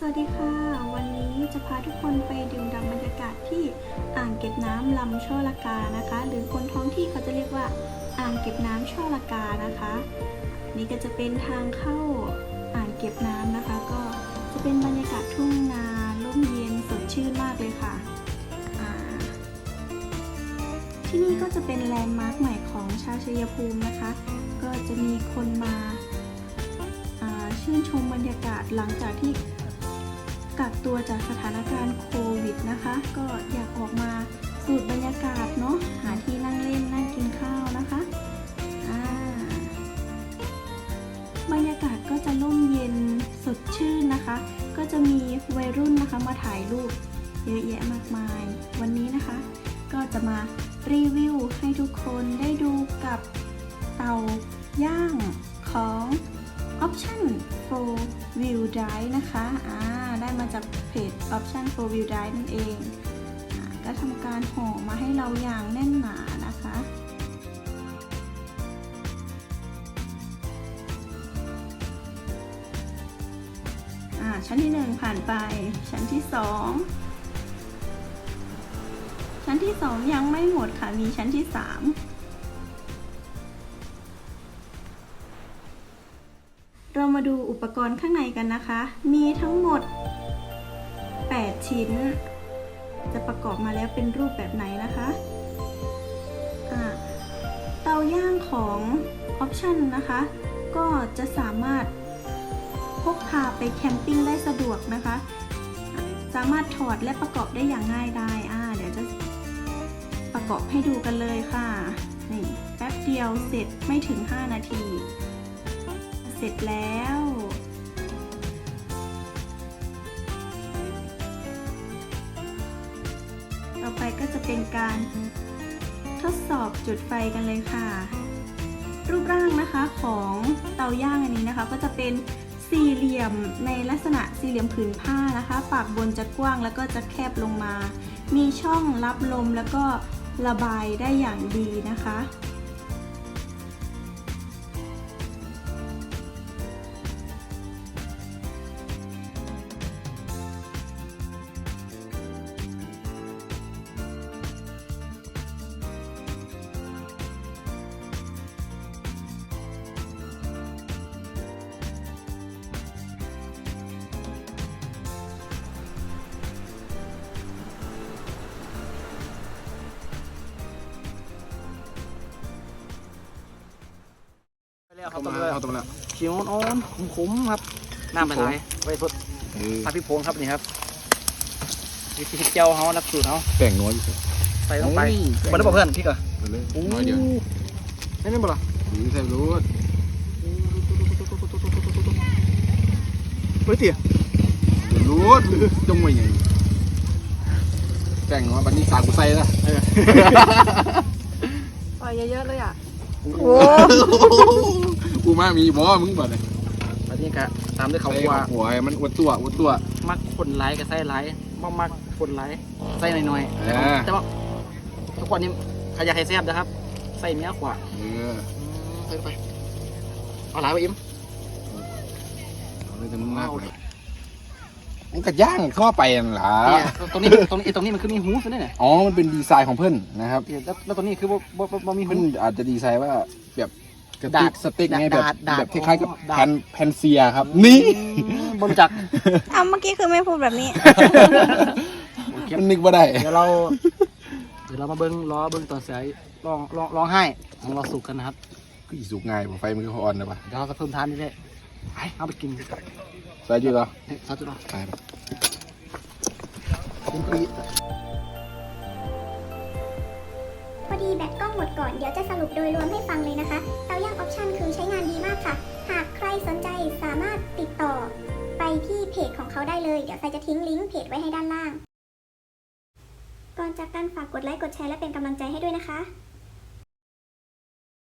สวัสดีค่ะ วันนี้จะพาทุกคนไปดื่มด่ำบรรยากาศที่อ่างเก็บน้ำลำช่อละกานะคะ หรือคนท้องที่เขาจะเรียกว่าอ่างเก็บน้ำช่อละกานะคะ นี่ก็จะเป็นทางเข้าอ่างเก็บน้ำนะคะ ก็จะเป็นบรรยากาศทุ่งนาร่มเย็นสดชื่นมากเลยค่ะ ที่นี่ก็จะเป็นแลนด์มาร์คใหม่ของชาวชัยภูมินะคะ ก็จะมีคนมาชื่นชมบรรยากาศหลังจากที่ ตัวจากสถานการณ์โควิดนะคะ ก็อยากออกมาสูดบรรยากาศเนาะหาที่นั่งเล่นนั่งกินข้าวนะคะบรรยากาศก็จะร่มเย็นสดชื่นนะคะ ก็จะมีวัยรุ่นนะคะมาถ่ายรูปเยอะแยะมากมาย วันนี้นะคะ ก็จะมารีวิวให้ทุกคนได้ดูกับเตาย่างของ Option for View Drive นะคะได้มาจากเพจ Option for View Drive นั่นเองอก็ทำการห่อมาให้เราอย่างแน่นหนานะคะชั้นที่ 1 ผ่านไป ชั้นที่ 2 ชั้นที่ 2 ยังไม่หมดค่ะ มีชั้นที่ 3 เรามาดูอุปกรณ์ข้างในกันนะคะ มีทั้งหมด 8 ชิ้น จะประกอบมาแล้วเป็นรูปแบบไหนนะคะเตาย่างของ Option นะคะ ก็จะสามารถพกพาไปแคมปิ้งได้สะดวกนะคะ สามารถถอดและประกอบได้อย่างง่ายไดายอ่าเดี๋ยวจะประกอบให้ดูกันเลยค่ะ นี่แป๊บเดียวเสร็จไม่ถึง 5 นาที เสร็จแล้วต่อไปก็จะเป็นการทดสอบจุดไฟกันเลยค่ะ รูปร่างนะคะของเตาย่างอันนี้นะคะ ก็จะเป็นสี่เหลี่ยมในลักษณะสี่เหลี่ยมผืนผ้านะคะ ปากบนจะกว้างแล้วก็จะแคบลงมา มีช่องรับลมแล้วก็ระบายได้อย่างดีนะคะ แล้วครัเข้าบมาเลยเข้าตรงแล้วเขียวอ่อนๆขมๆครับน้ำไปไหลไว้ทดเออผัดพริกโพงครับนี่ครับวิธีเจียวเขานักสูตรเขาแป้งน้อยอยู่ใส่ลงไปโอ้ยมาได้บอกเพื่อนพี่ก่อนไปเลยน้อยเดียวนี่นี่บ่ล่ะหรือใส่รู้เฮ้ยเตี๋ยรู้จงไว้ยังแป้งน้อยบัดนี้สากูใส่ละปล่อยเยอะๆเลยอะ กูมามีบ่มึงบ่เนี่ยอันนี้ก็ตามด้วยเขาใส่ว่าหัวให้มันอวดตัวอวดตัว มักคนไลค์กับใส่ไลค์บ่มักคนไลค์ใส่หน่อยๆเอแต่อว่าทุกคนนี้ใครอยากให้แซ่บนะครับใส่เนื้อขวาเออใส่ลงไปเอาหลายไปอิ่ม เอาเลยจะมึงมากเลยมันก็ย่างเข้าไปนั่นล่ะเนี่ยตรงนี้ตรงนี้ตรงนี้มันคือมีหูซะเนี่ยอ๋อมันเป็นดีไซน์ของเพื่อนนะครับเดี๋ยวแล้วแล้วตรงนี้คือบ่บ่บ่บ่มีหูเพื่อนอาจจะดีไซน์ว่าแบบ กระดาติดกสเต็กไงแบบดาดดาดแบบคล้ายๆกับดาดแพนแพนเซียครับ นี่อืมบนจักอ้าวเมื่อกี้คือไม่พูดแบบนี้มันนึกว่าได้ เดี๋ยวเรา เดี๋ยวเรามาเบิ้งล้อเบิ้งตอนเสียลองลองลองให้ของเราสุกกันนะครับ ก็อีสุกง่ายบ่ไฟมันก็อ่อนนะปะเดี๋ยวเราจะเพิ่มทานนี่แหละไปเอาไปกินใส่อยู่เหรอเนี่ยซอสจุดเราใส่ปะเป็นปี หมดก่อนเดี๋ยวจะสรุปโดยรวมให้ฟังเลยนะคะเตาย่างออปชั่นคือใช้งานดีมากค่ะ หากใครสนใจสามารถติดต่อ ไปที่เพจของเขาได้เลย เดี๋ยวใส่จะทิ้งลิงก์เพจไว้ให้ด้านล่าง ก่อนจากกันฝากกดไลค์กดแชร์และเป็นกำลังใจให้ด้วยนะคะ